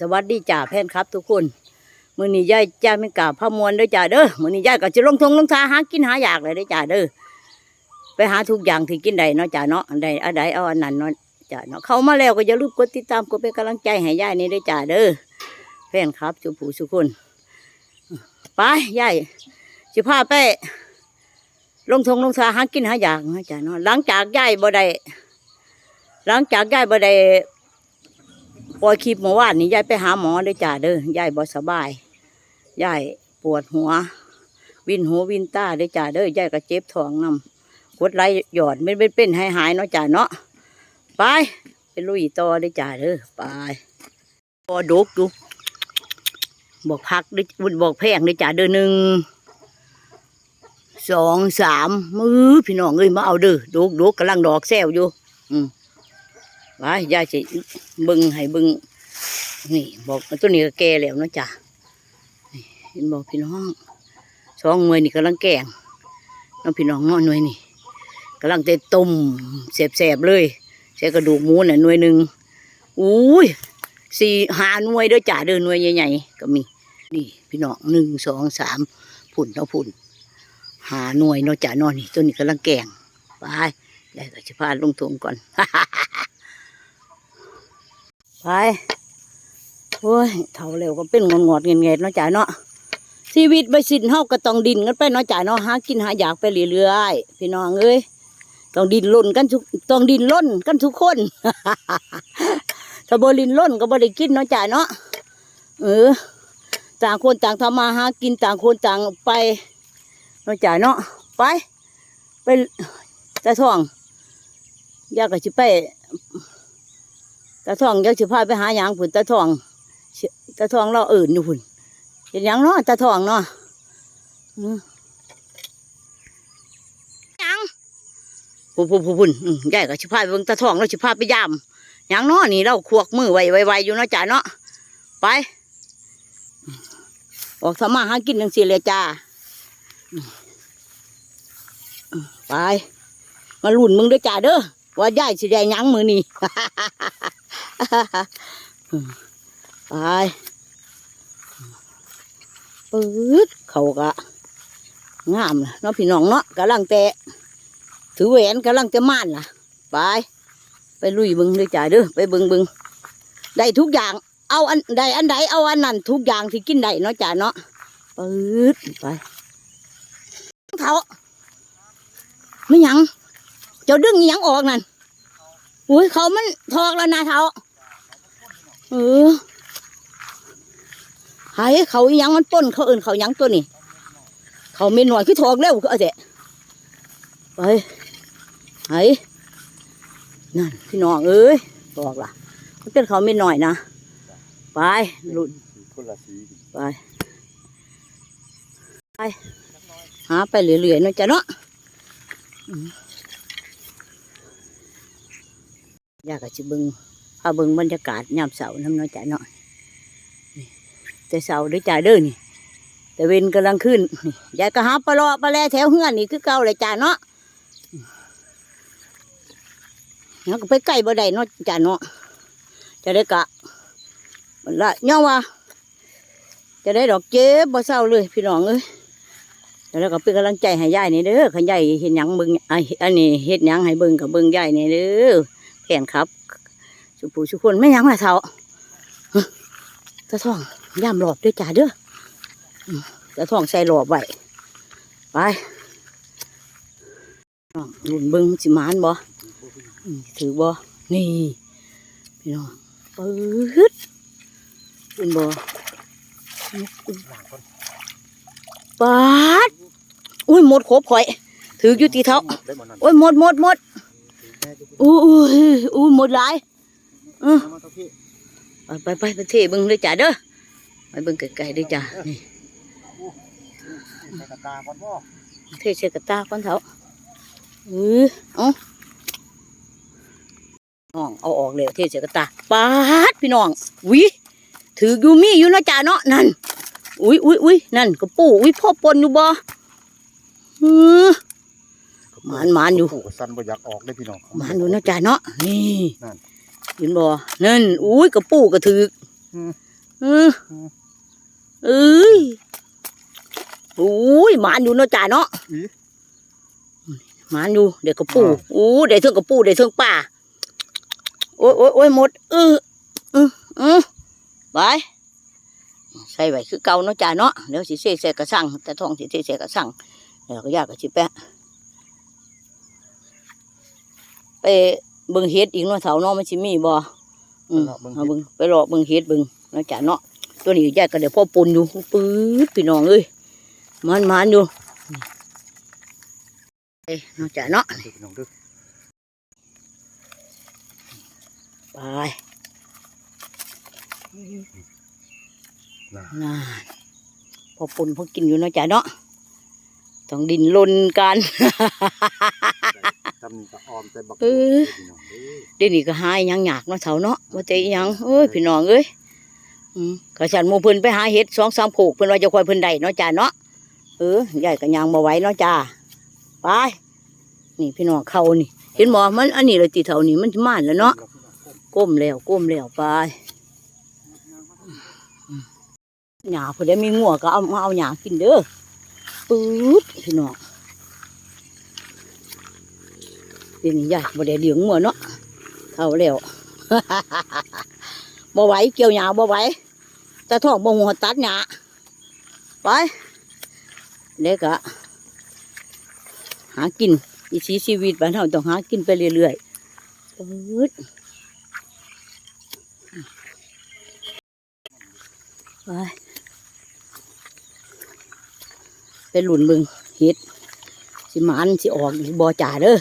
สวัสดีจ่าแพนครับทุกคนมือนี้ยายจ้าไม่กล่าวพะมวลเด้อจ่าเด้อมือนี้ยายก็จะลงทงลงทาหากินหาอยากเลยเด้อจ่าเด้อไปหาทุกอย่างที่กินได้เนาะจ่าเนาะอันใดอันใดเอาอันนั้นเนาะจ่าเนาะเข้ามาแล้วก็อย่าลืมกดติดตามกดเป็นกำลังใจให้ยายนี่เด้อจ่าเด้อแฟนครับจุผู้สุกคนไปยายสิพาไปลงทงลงทาหากินหาอยากเนาะจ่าเนาะหลังจากยายบ่ได้หลังจากยายบ่ได้ ปล่อยคลิปเมื่อวานนี้ยายไปหาหมอเด้จ้าเด้อยายบ่สบายยายปวดหัว วินหัววินตาเด้จ้าเด้อยายก็เจ็บท้องนำกดไหลหยอดไม่เป็นเป็นหายหายเนาะจ้าเนาะไปไปลุยต่อเด้จ้าเด้อไปพอดกดูบอกพักเด้บุญบอกแพงเด้จ้าเด้อหนึ่งสองสามมือพี่น้องเอ้ยมาเอาเด้อดกดกกำลังดอกแซวอยู่ อืม ว้ายยายสิเบึงให้บึงนี่บอกตัวนี้ก็แก่แล้วนะจ้ะนี่เห็นบอกพี่น้องสองหน่วยนี่กำลังแกงน้องพี่น้องเนาะหน่วยนี่กำลังเตะต้มแสบๆเลยใช้กระดูกหมูน่ะหน่วยหนึ่งอุ้ยสี่หาหน่วยเด้อจ้ะเด้อหน่วยใหญ่ๆก็มีนี่พี่น้องหนึ่งสองสามผุ่นเนาผุ่นหาหน่วยเนาะจ้ะเนอนนี่ตัวนี้กำลังแกงไปยายก็จะพาลงทุงก่อน ไปโอ้ยเท่าเร็วก็เป็นงอนงอดเงียเงียเนาะจ่ายเนาะชีวิตไปสิ้นเฮาก็ต้องดินกันไปเนาะจ่ายเนาะหากินหาอยากไปเรื่อยๆพี่น้องเอ้ยต้องดินล่นกันทุกต้องดินล่นกันทุกคนถ้าบ่ดินล่นก็บ่ได้กินเนาะจ่ายเนาะเออ ต่างคนต่างทำมาหากินต่างคนต่างไปเนาะจ่ายเนาะไป ไปตาท่องอยากก็สิไป ตาทองอยากสิพาไปหาหยังพุ่นตาทองสิตาทองเราเอื่นอยู่พุ่นเห็นหยังเนาะตาทองเนาะอืมหยังพุ่นพุ่นพุ่นพุ่นอืมยายก็สิพาไปเบิ่งตาทองเราสิพาไปยามหยังเนาะนี่เราขวกมือไวไวๆอยู่เนาะจ้าเนาะไป ออกสมาหากินจังซี่เลยจ้าอืมอืมไป มาลุ่นมึงเด้วยจ้าเด้อว่ายายสิได้หยังมือนี่ ไปปื๊ดเขากะงามล่ะเนาะพี่น้องเนาะกำลังแต่ถือแหวนกำลังจะม่านล่ะ ไป ไปลุยบึงเลยจ้าเด้อไปบึงบึงได้ทุกอย่าง เอาอันใดอันใดเอาอันนั้นทุกอย่างที่กินได้เนาะจ้าเนาะปื๊ดไปเท้าไม่ยังเจ้าดึงยังออกนั่นอุ้ยเขามันทอกแล้วนะเท้า เออหายเขายังมันป้นเขาเอื่นเขายังตัวนี้เขาไม่หน่อยคือทอกแล้วคือเอาแต่ไปหายนั่นพี่น้องเอ้ยทอกล่ะมันเป็นเขาไม่หน่อยนะไปหลุนคนละสีไปไปหาไปเรื่อยๆนะจ้ะเนาะอยากจะเบิง พาเบิงบรรยากาศยามเสาร์น้ำเนาะจ้ะเนาะนี่แต่เสาร์ด้วยจ้าเด้อนี่ แต่เวนกำลังขึ้นยายก็หาปลาลาะปลาแลแถวเฮือนนี่คือเก่าเลยจ้าเนาะแล้วก็ไปใกล้บ่ได้เนาะจ้าเนาะจะได้กะมันละย่อว่าจะได้ดอกเจ็บบ่เศร้าเลย พี่น้องเอ้ยแล้วก็เป็นกำลังใจให้ยายนี่เด้อขันยายเห็นยังเบิ่งอันนี้เฮ็ดหยังให้เบิ่งกับเบิ่งยายนี่เด้อแขนครับ สุผู้สุคนไม่หยังล่ะเท่าฮะตาท่องย่ามหลอบด้วยจ้าเด้ออืมตาท่องใส่หลอบไว้ไปน้องลุนเบิ่งสิหมานบ่อืมถือบ่นี่พี่น้องปื๊ดเป็นบ่ปาดอุ้ยหมดครบข่อย ถืออยู่ที่เท้าได้หมดนั่นโอ้ยหมดหมดหมดอู้อู้อู้หมดหลาย เออมาเท่าพี่ไปไปไปไปเทเบิ่งเลยจ้าเด้อไปเบิ่งไกลๆเด้อจ้านี่ใส่กระตาก่อนพ่อเทเชกระตาก่อนเถาเออเอาน้องเอาออกเลยเทเชกระตาปาดพี่น้องวิถืออยู่มีอยู่เนาะจ้าเนาะนั่นอุ้ยอุ้ยอุ้ยนั่นกระปูอุ้ยพ่อปนอยู่บ่เออหมานหมานอยู่ผูกสันบ่อยากออกได้พี่น้องหมานอยู่เนาะจ้าเนาะนี่นั่น เห็นบ่นั่นอุ้ยกระปูกระถืออืมเออเอ้ยโอ้ยหมานอยู่เนาะจ่าเนาะอีหมานอยู่เดี๋ยวกระปูอ่าโอ้เดี๋ยวเทิงกระปูเดี๋ยวเทิงป่าโอ้ยโอ้ยโอ้ยหมดเออเออเออไปใส่ไว้คือเก่าเนาะจ่าเนาะเดี๋ยวสิเสกใส่กระสังแต่ทองสิเสกใส่กระสังเดี๋ยวก็ยากกับสิแปะไป เบิ่งเฮ็ดอีกเนาะเถาเนาะมันสิมีบ่อืมเอาเบิ่งไปรอเบิ่งเฮ็ดเบิ่งเนาะจ่าเนาะตัวนี้ยายก็เดี๋ยวพ่อปนอยู่ปื๊ดพี่น้องเอ้ยมันมันอยู่เอ้ยเนาะจ่าเนาะพี่น้องเด้อไปนะน่าพอปนพอกินอยู่เนาะจ้ะเนาะต้องดินลนกัน จำนี่ก็ออมแต่บักเออ เดี๋ยวนี้ก็หายยังยากเนาะเถาเนาะว่าแต่อิหยังเอ้ยพี่น้องเอ้ยอืมกระสันหมูเพิ่นไปหาเห็ดสองสามโขกเพิ่นว่าจะคอยเพิ่นได้เนาะจ้ะเนาะเออยายก็ยังมาไหว้เนาะจ้าไปนี่พี่น้องเขานี่ เห็นหมอมันอันนี้เลยตีเถานี่มันจะมานแล้วเนาะก้มแล้วก้มแล้วไปหญ้าเพิ่นได้มีงัวก็เอามาเอาหญ้ากินเด้อปื๊ดพี่น้อง เดี๋ยวนี้ยายบ่ได้เลี้ยงงัวเนาะเท่าแล้วบ่ไหวเกี่ยวหญ้าบ่ไหวตาทองบ่หัวตัดหญ้าไปเด็กอะหากินวิถีชีวิตบ้านเฮาต้องหากินไปเรื่อยๆปื๊ดไปไปหลุนเบึงเห็ดสิมานสิออกอีกบ่จ่าเด้อ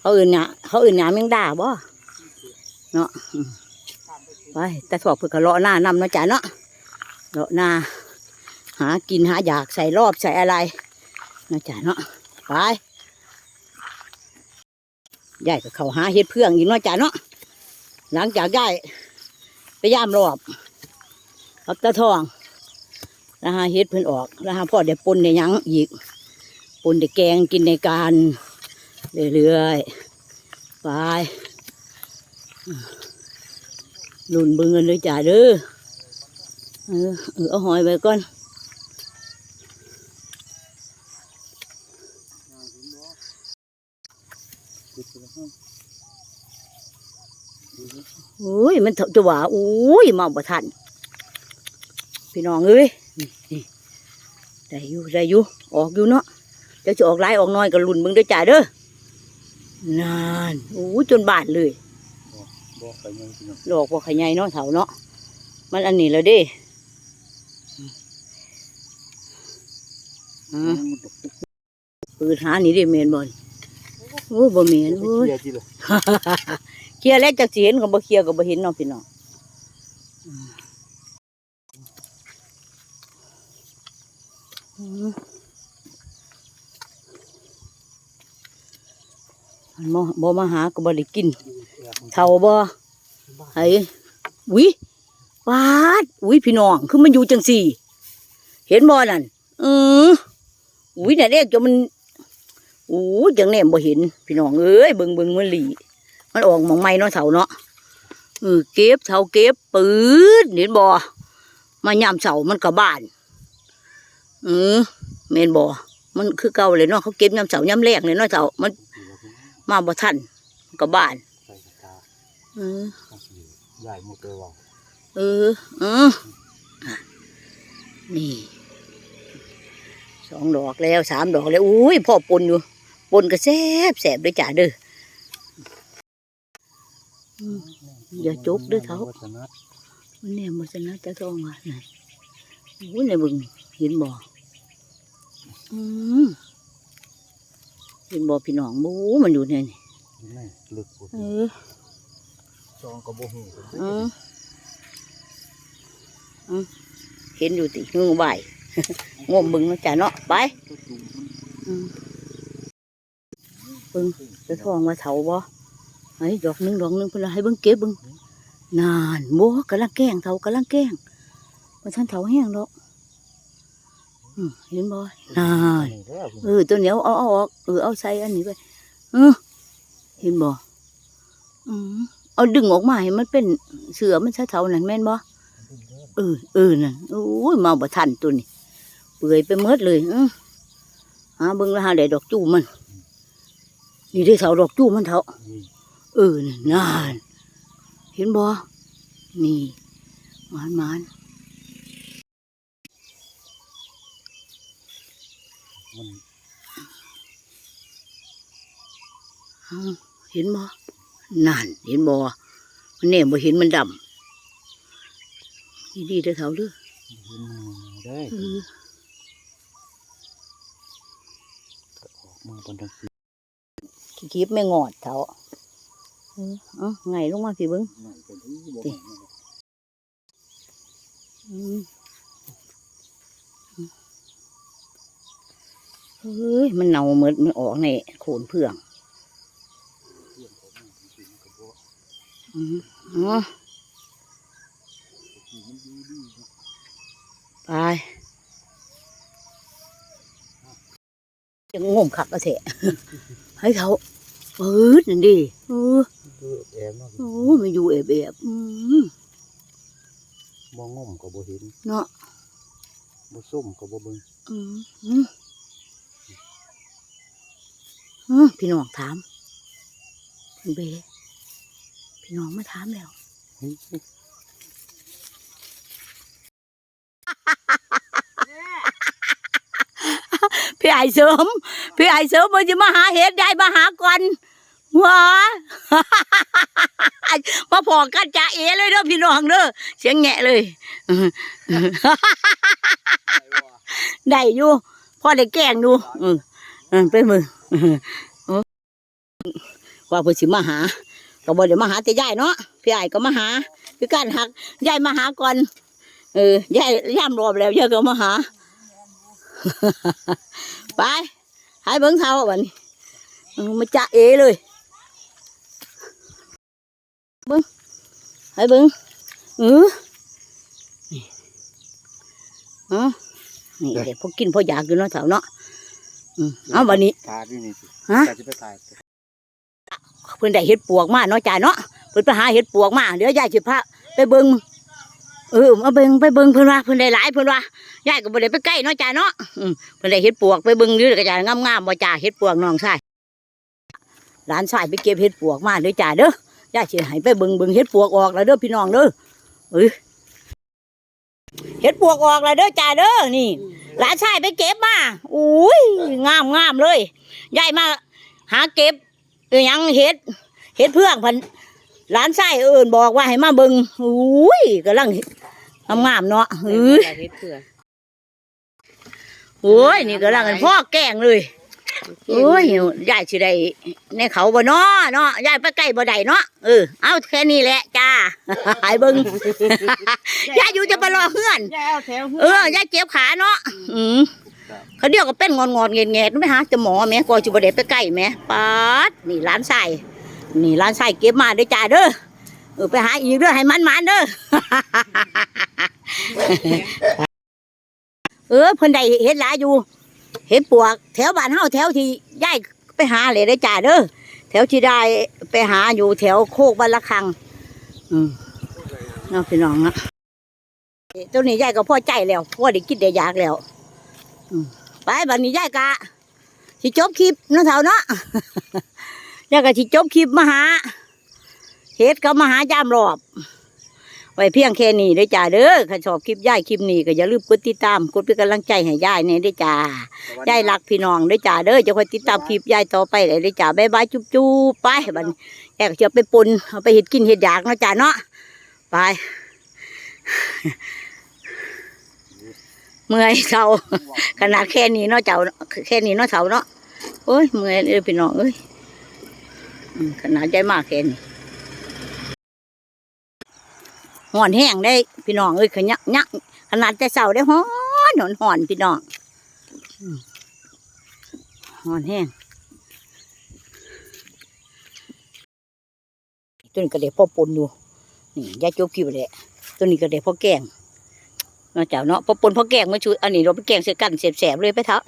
เขาอื่นเนี่ยเขาอื่นเนี่ยแมงด่าบ่เนาะไปแต่ถอกเพื่อก็เลาะหน้านำเนาะจ้ะเนาะเลาะหน้า หากินหาอยากใส่รอบใส่อะไรเนาะจ้ะเนาะไปยายก็เขาหาเฮ็ดเพื่องอีกเนาะจ้ะเนาะหลังจากยายไปย่ามรอบกับตาทองแล้วหาเฮ็ดเพิ่นออกแล้วหาพ่อได้ปนได้หยังอีกปนได้แกงกินในการ เรื่อยๆ ไปลุนเบึงกันเลยจ้าเด้อเออเออเอาหอยไปก่อนโอ้ย มันเถอะจะว่าโอ้ย มาบ่ทัน พี่น้องเอ้ยนี่ได้อยู่ได้อยู่ออกอยู่เนาะเดี๋ยวจะออกหลายออกน้อยก็ลุนเบึงเด้อจ้าเด้อ นานโอ้ยจนบาดเลยบ่ไปยังพี่น้องดอกว่าขยายเนาะเถาเนาะมันอันนี้แล้วเด้อืมปืนหานี่เด้เมนบอลโอ้ยบ่เมนไปโอ้ยเคลียร์ทีเลยเคลียร์แล้วจากสิเห็นก็บ่เคลียร์ก็บ่เห็นเนาะพี่น้องอืม มันบ่บ่มาหาก็บ่ได้กินเท่าบ่ไห้วิปาดอุ้ยพี่น้องคือมันอยู่จังสี่ เห็นบ่นั่นอืออุ้ยน่ะเด็กจนมันอู้จังแนมบ่เห็น พี่น้องเอ้ยเบิ่งเบิ่งมันหลีมันออกมองไม้เนาะเท่าเนาะเออเก็บเท่าเก็บปืดเห็นบ่มายามเสามันก็บ้านเออแม่นบ่มันคือเก่าเลยเนาะเขาเก็บยามเสายามแรกเลยเนาะเท่ามัน มาบ่ทันมันก็บ้านใส่กระตาเออต้องสิใหญ่หมดเลยว่ะเออเอออะนี่สองดอกแล้วสามดอกแล้วอุ้ยพ่อปนอยู่ปนก็แซบแสบด้วยจ้าเด้ออืมอย่าจุกเด้อเฒ่าวัฒนัทมันเนี่ยมันจะน่าจะต้องว่าไหนอุ้ยในบึงเห็นบ่อืม เห็นบ่พี่น้องบูมันอยู่เนี่ยนี่อยู่ในลึกพุ่นเออซองก็บ่ฮู้เพิ่นเอออืมเห็นอยู่ติงูใบงมบึงเนาะจ้ะเนาะไปอืมเบิ่งจะทองมาเถาบ่ไอ้ดอกหนึงดอกหนึงเพิ่นละให้เบิ่งเก็บเบิ่งนานบ่กำลังแกล้งเถากำลังแกล้งบ่ทันเถาแห้งดอกอืม เห็นบ่นานนี่แล้วพี่เออตัวเหนียวเอาเอาออกเออเอาใส่อันนี้ไปเออเห็นบ่อืมเอาดึงออกมาให้มันเป็นเสือมันเท่าๆนั่นแม่นบ่ดึงเด้อเออเออนั่นโอ้ยมาบ่ทันตัวนี้เปื่อยไปหมดเลยอื้อหาเบิ่งแล้วหาได้ดอกจู้มัน นี่ได้เสาดอกจู้มันเถาะนี่เออนั่นนานเห็นบ่นี่หมานหมาน มันอ้าวเห็นบ่นั่นเห็นบ่มันแน่บ่เห็นมันดำนี่ดีเด้อเถาเด้อเห็นมือได้เออก็ออกมาบนทางสีขี้คีบไม่งอดเถาเออเอ้าไงลงมาพี่เบิ่ง นั่น เป็นที่บ่ติแม่นอืมเฮ้ย มันเน่าเหมือนมันออกในโขนเพื่องเรื่องของมันจริงๆก็บ่อืมอ๋อที่มันดีดีเนาะไปจะงมขับมาเถอะให้เขาเปิดนั่นดิเออคือแอบเนาะโอ้มันอยู่เอบเอบๆอืมบ่งมก็บ่เห็นเนาะบ่ส้มก็บ่เบิ่งอืมอืมอืม พี่น้องถามพี่เบพี่น้องมาถามแล้วเฮ้ยพี่ไอ้เสริมพี่ไอ้เสริมมันจะมาหาเห็ดยายมาหาก่อนว้ามาพอกันจ่าเอเลยเด้อพี่น้องเด้อเสียงแงะเลยได้อยู่พ่อได้แกล้งดูเออเออ ไปมือว่าเพิ่นสิมาหาก็บ่ได้มาหาแต่ยายเนาะพี่ไอ้ก็มาหา คือการหักยายมาหาก่อนเออยายย่ำรอบแล้วยายก็มาหา ไปให้เบิ้งเท้าบัดนี้เออมาจะเอเลยเบิ้งให้เบิ้งเออนี่อ๋อนี่เด็กพวกกินพออยากอยู่เนาะเถาเนาะ อืมเอาบัดนี้ ตาที่นี่สิฮะ ตาสิไปตายเพิ่นได้เห็ดปวกมาเนาะจ่ายเนาะเพิ่นไปหาเห็ดปวกมาเดี๋ยวยายสิพาไปเบิ่งเออมาเบิ่งไปเบิ่งเพิ่นว่าเพิ่นได้หลายเพิ่นว่ายายก็บ่ได้ไปใกล้เนาะจ่ายเนาะอืมเพิ่นได้เห็ดปวกไปเบิ่งอยู่ก็จ่ายงามๆบ่จ่าเห็ดปวกน้องชายหลานชายไปเก็บเห็ดปวกมาเด้อจ่าเด้อยายสิให้ไปเบิ่งเบิ่งเห็ดปวกออกแล้วเด้อพี่น้องเด้อเอ้ย เห็ดปวกออกแล้วเด้อจ่าเด้อนี่หลานชายไปเก็บมาอุ้ยงามงามเลยยายมาหาเก็บเออหยังเห็ดเฮ็ดเพื่องพันหลานไส้เอิญบอกว่าให้มาเบิงอุ้ยกำลังงามๆเนาะเฮ้ยเฮ็ดเพื่อโอ้ยนี่กำลังกันพ่อแกล้งเลย โอ้ยยายสิได้ในเขาบ่เนาะเนาะยายไปใกล้บ่ได้เนาะเออเอาแค่นี้แหละจ้าหายเบิงยายอยู่จะไปรอเพื่อนยายเอาแถวเออยายเจ็บขาเนาะอืมเขาเดียวก็เป็นงอนงอนๆเงียเงียไม่หาจะหมอแม่ก่อนจะบ่ได้ไปใกล้แม่ปาดนี่ร้านไส้นี่ร้านไส้เก็บมาเด้อจ้าเด้อเออไปหาอีกเด้อให้มันมันๆเด้อเออเพิ่นได้เห็ดหลายอยู่ เห็ดปวก แถวบ้านเฮาแถวที่ย้ายไปหาเลยได้จ้าเด้อแถวที่ได้ไปหาอยู่แถวโคกบ้านละคัง อืมน้องพี่น้องนะตัวนี้ยายก็พอใจแล้วพอได้กินได้อยากแล้วอืมไปบัดนี้ยายกะสิจบคลิปเนาะเท่าเนาะยายก็สิจบคลิปมาหาเฮ็ดก็มาหายามรอบ ไว้เพียงแค่นี้เด้อจ้าเด้อถ้าชอบคลิปยายคลิปนี้ก็อย่าลืมกดติดตามกดเป็นกำลังใจให้ยายเนี่ยเด้อจ้ายายรักพี่น้องเด้อจ้าเด้อจะคอยติดตามคลิปยายต่อไปเลยเด้อจ้าบ๊ายบายจุ๊บจุ๊บไปบัดนี้ยายก็จะไปปนเอาไปเห็ดกินเห็ดอยากเนาะจ้าเนาะไปเมื่อยเศร้าขนาดแค่นี้เนาะเจ้าแค่นี้เนาะเสาเนาะโอ้ยเมื่อยเอ้ยพี่น้องเอ้ยอืมขนาดใจมากแค่นี้ ห่อนแห้งได้ พี่น้องเอ้ยขยักยักขนาดใจเสาได้ฮ้อนหอนหอนพี่น้องห่อนแห้งตัวนี้ก็เด็กพ่อปนอยู่นี่ยายจบคิวเลยตัวนี้ก็เด็กพ่อแกงเนาะเจ้าเนาะพ่อปนพ่อแกงมาชูอันนี้เราไปแกงเสียกันเสียบๆเลยไปเถอะ